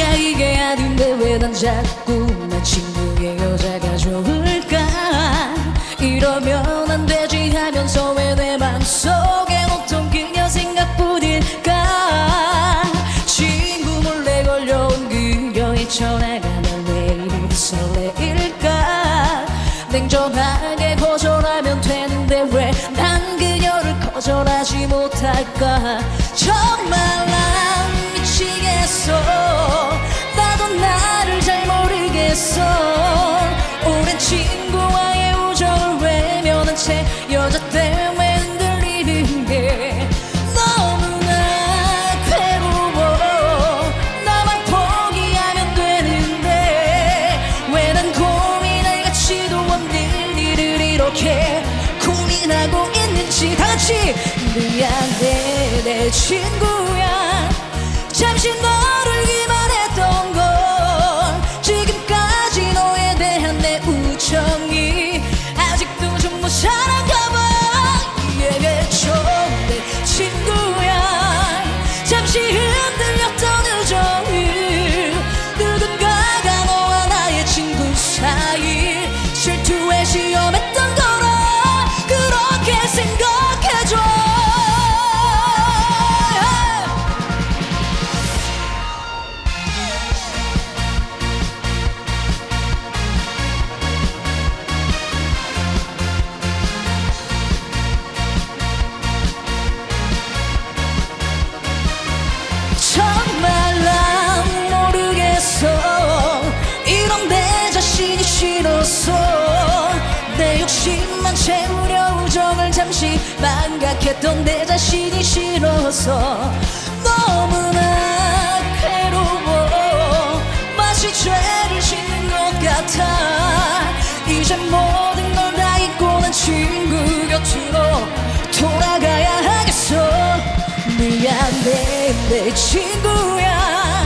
아니야 이게 아닌데 왜 난 자꾸 내 친구의 여자가 좋을까? 이러면 안 되지 하면서 왜 내 맘속에 온통 그녀 생각뿐일까? 친구 몰래 걸려온 그녀의 전화가 날 왜 이리 설레일까? 냉정하게 거절하면 되는데 왜 난 그녀를 거절하지 못할까? 정말 이렇게 고민하고 있는지 다 같이 미안해 내 친구야. 잠시 너 내 욕심만 채우려 우정을 잠시 망각했던 내 자신이 싫어서 너무나 괴로워. 마치 죄를 짓는 것 같아. 이제 모든 걸 다 잊고 난 친구 곁으로 돌아가야 하겠어. 미안해 내 친구야